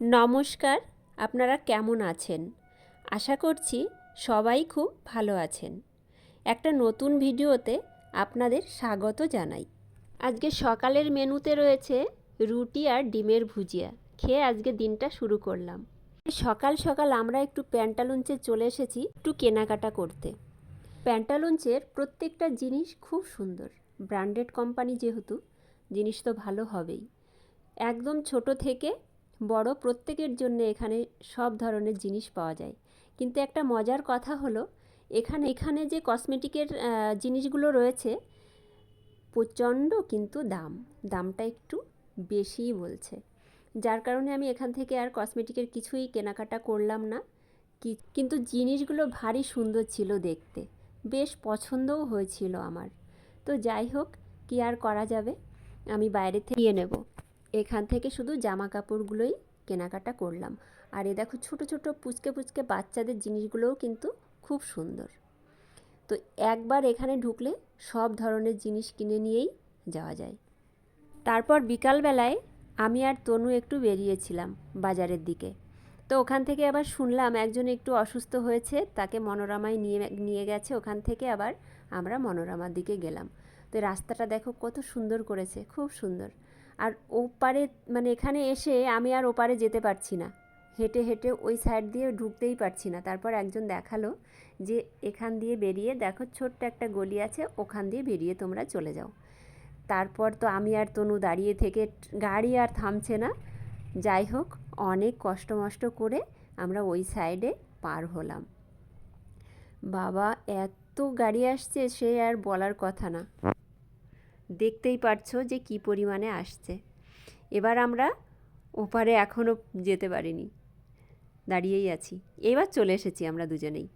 নমস্কার, আপনারা কেমন আছেন? আশা করছি সবাই খুব ভালো আছেন। একটা নতুন ভিডিওতে আপনাদের স্বাগত জানাই। আজকে সকালের মেনুতে রয়েছে রুটি আর ডিমের ভুজিয়া। খেয়ে আজকে দিনটা শুরু করলাম। সকাল সকাল আমরা একটু প্যান্টালুঞ্চে চলে এসেছি একটু কেনাকাটা করতে। প্যান্টালুঞ্চের প্রত্যেকটা জিনিস খুব সুন্দর। ব্র্যান্ডেড কোম্পানি যেহেতু জিনিস তো ভালো হবেই। একদম ছোট থেকে বড় প্রত্যেকের জন্য এখানে সব ধরনের জিনিস পাওয়া যায়। কিন্তু একটা মজার কথা হলো, এখানে এখানে যে কসমেটিকের জিনিসগুলো রয়েছে, প্রচণ্ড কিন্তু দাম। দামটা একটু বেশিই বলছে। যার কারণে আমি এখান থেকে আর কসমেটিকের কিছুই কেনাকাটা করলাম না। কিন্তু জিনিসগুলো ভারী সুন্দর ছিল দেখতে। বেশ পছন্দও হয়েছিল আমার। তো যাই হোক, কি আর করা যাবে? আমি বাইরে থেকে নিয়ে নেব। এখান থেকে শুধু জামা কাপড়গুলোই কেনাকাটা করলাম। আর এ দেখো ছোট ছোট পুচকে পুচকে বাচ্চাদের জিনিসগুলোও কিন্তু খুব সুন্দর। তো একবার এখানে ঢুকলে সব ধরনের জিনিস কিনে নিয়েই যাওয়া যায়। তারপর বিকালবেলায় আমি আর তনু একটু বেরিয়েছিলাম বাজারের দিকে। তো ওখান থেকে আবার শুনলাম একজন একটু অসুস্থ হয়েছে, তাকে মনোরমায় নিয়ে নিয়ে গেছে। ওখান থেকে আবার আমরা মনোরমার দিকে গেলাম। তো রাস্তাটা দেখো কত সুন্দর করেছে, খুব সুন্দর। আর ওপারে মানে এখানে এসে আমি আর ওপারে যেতে পারছি না। হেঁটে হেঁটে ওই সাইড দিয়ে ঢুকতেই পারছি না। তারপর একজন দেখাল যে এখান দিয়ে বেরিয়ে দেখো ছোট্ট একটা গলি আছে, ওখান দিয়ে বেরিয়ে তোমরা চলে যাও। তারপর তো আমি আর তনু দাঁড়িয়ে থেকে গাড়ি আর থামছে না। যাই হোক, অনেক কষ্ট মষ্ট করে আমরা ওই সাইডে পার হলাম। বাবা, এত গাড়ি আসছে সে আর বলার কথা না। দেখতেই পারছ যে কি পরিমাণে আসছে। এবার আমরা ওপারে এখনও যেতে পারিনি। দাঁড়িয়েই আছি। এবার চলে এসেছি আমরা দুজনেই।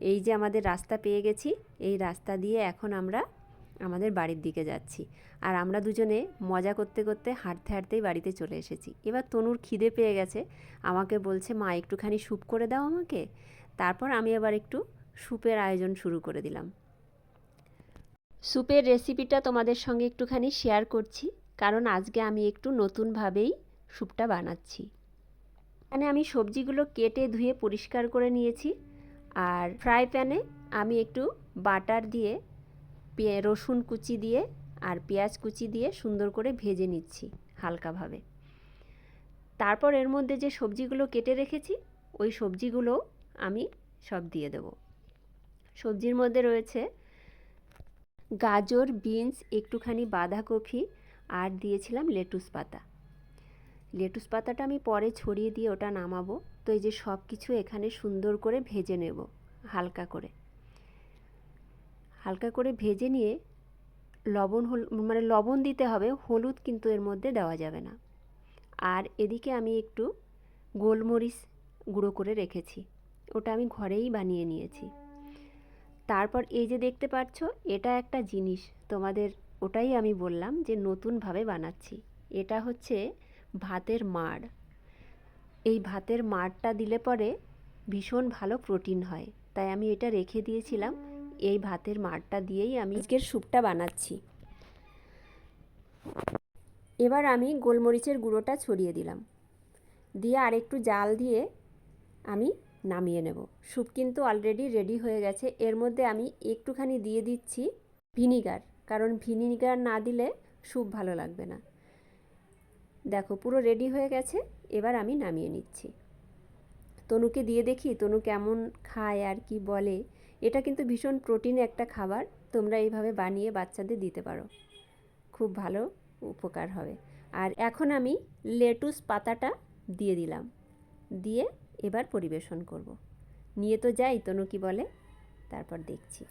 এই যে আমাদের রাস্তা পেয়ে গেছি, এই রাস্তা দিয়ে এখন আমরা আমাদের বাড়ির দিকে যাচ্ছি। আর আমরা দুজনে মজা করতে করতে হাঁটতে হাঁটতেই বাড়িতে চলে এসেছি। এবার তনুর খিদে পেয়ে গেছে। আমাকে বলছে, মা, একটুখানি স্যুপ করে দাও আমাকে। তারপর আমি আবার একটু স্যুপের আয়োজন শুরু করে দিলাম। স্যুপের রেসিপিটা তোমাদের সঙ্গে একটুখানি শেয়ার করছি, কারণ আজকে আমি একটু নতুনভাবেই স্যুপটা বানাচ্ছি। এখানে আমি সবজিগুলো কেটে ধুয়ে পরিষ্কার করে নিয়েছি, আর ফ্রাই প্যানে আমি একটু বাটার দিয়ে রসুন কুচি দিয়ে আর পেঁয়াজ কুচি দিয়ে সুন্দর করে ভেজে নিচ্ছি হালকাভাবে। তারপর এর মধ্যে যে সবজিগুলো কেটে রেখেছি, ওই সবজিগুলো আমি সব দিয়ে দেব। সবজির মধ্যে রয়েছে গাজর, বিনস, একটুখানি বাঁধাকপি আর দিয়েছিলাম লেটুস পাতা। লেটুস পাতাটা আমি পরে ছড়িয়ে দিয়ে ওটা নামাবো। তো এই যে সব কিছু এখানে সুন্দর করে ভেজে নেব, হালকা করে। হালকা করে ভেজে নিয়ে লবণ হল মানে লবণ দিতে হবে, হলুদ কিন্তু এর মধ্যে দেওয়া যাবে না। আর এদিকে আমি একটু গোলমরিচ গুঁড়ো করে রেখেছি। ওটা আমি ঘরেই বানিয়ে নিয়েছি। তারপর এই যে দেখতে পাচ্ছ, এটা একটা জিনিস। তোমাদের ওটাই আমি বললাম যে নতুনভাবে বানাচ্ছি। এটা হচ্ছে ভাতের মাড়। এই ভাতের মাড়টা দিলে পরে ভীষণ ভালো প্রোটিন হয়। তাই আমি এটা রেখে দিয়েছিলাম। এই ভাতের মাড়টা দিয়েই আমি আজকের স্যুপটা বানাচ্ছি। এবার আমি গোলমরিচের গুঁড়োটা ছড়িয়ে দিলাম। দিয়ে আর একটু জাল দিয়ে আমি নামিয়ে নেব। স্যুপ কিন্তু অলরেডি রেডি হয়ে গেছে। এর মধ্যে আমি একটুখানি দিয়ে দিচ্ছি ভিনিগার, কারণ ভিনিগার না দিলে স্যুপ ভালো লাগবে না। দেখো, পুরো রেডি হয়ে গেছে। এবার আমি নামিয়ে নিচ্ছি। তনুকে দিয়ে দেখি, তনু কেমন খায় আর কি বলে। এটা কিন্তু ভীষণ প্রোটিন একটা খাবার। তোমরা এইভাবে বানিয়ে বাচ্চাদের দিতে পারো। খুব ভালো উপকার হবে। আর এখন আমি লেটুস পাতাটা দিয়ে দিলাম। দিয়ে এবার পরিবেশন করব। নিয়ে তো যাই তনু কি বলে। তারপর দেখছি।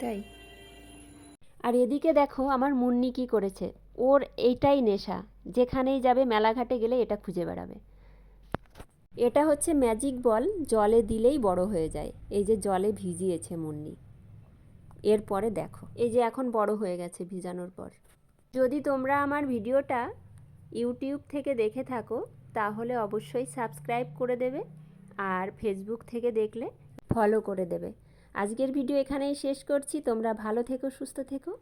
তাই? আর এদিকে দেখো আমার মুন্নি কি করেছে। ওর এইটাই নেশা, যেখানেই যাবে মেলাঘাটে গেলে এটা খুঁজে বেড়াবে। এটা হচ্ছে ম্যাজিক বল, জলে দিলেই বড় হয়ে যায়। এই যে জলে ভিজিয়েছে মুন্নি। এরপরে দেখো, এই যে এখন বড় হয়ে গেছে ভিজানোর পর। যদি তোমরা আমার ভিডিওটা ইউটিউব থেকে দেখে থাকো, তাহলে অবশ্যই সাবস্ক্রাইব করে দেবে আর ফেসবুক থেকে দেখলে ফলো করে দেবে। আজকের ভিডিও এখানেই শেষ করছি। তোমরা ভালো থেকো সুস্থ থেকো।